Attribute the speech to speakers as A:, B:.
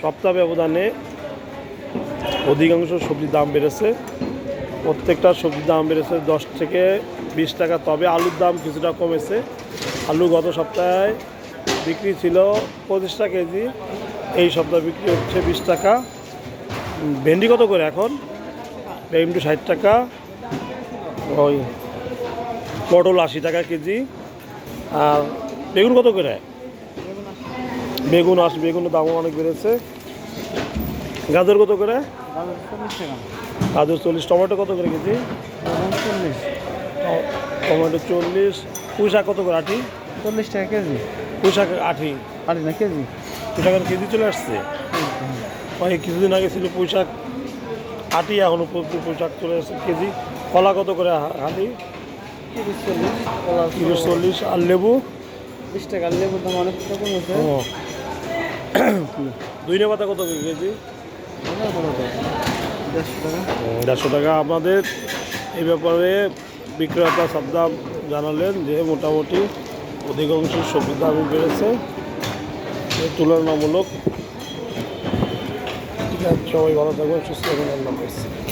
A: সপ্তাহ ব্যবধানে অধিকাংশ সবজির দাম বেড়েছে। প্রত্যেকটা সবজির দাম বেড়েছে দশ থেকে বিশ টাকা। তবে আলুর দাম কিছুটা কমেছে। আলু গত সপ্তাহে বিক্রি ছিল পঁচিশ টাকা কেজি। এই সপ্তাহে বিক্রি হচ্ছে বিশ টাকা। ভেন্ডি কত করে এখন? ভেন্ডি ষাট টাকা। ওই পটল আশি টাকা কেজি। আর বেগুন কত করে? বেগুন আস বেগুনের দামও অনেক বেড়েছে। গাজর কত করে? গাজর চল্লিশ টমেটো কত করে কেজি? ট- টমেটো চল্লিশ। পুঁই শাক কত করে আটি?
B: চল্লিশ টাকা কেজি।
A: পুঁই শাক আঠি
B: আড়ি না কেজি?
A: পুঁই কেজি চলে আসছে? কিছুদিন আগে ছিল পুঁই শাক আটি এখনও প্রচুর পুঁই শাক চলে আসছে কেজি। কলা কত করে হা- হালি
B: তিরিশ চল্লিশ কলা
A: তিরিশ চল্লিশ। আর লেবু?
B: বিশ টাকা লেবুর দাম অনেক কমেছে
A: দুই পাতা কত কেজি?
B: দেড়শো টাকা।
A: আমাদের এই ব্যাপারে বিক্রেতা সাদ্দাম জানালেন যে মোটামুটি অধিকাংশ সবজির দাম বেড়েছে। তুলনামূলক। ঠিক আছে, সবাই ভালো থাকবেন, সুস্থ থাকবেন, আল্লাহ।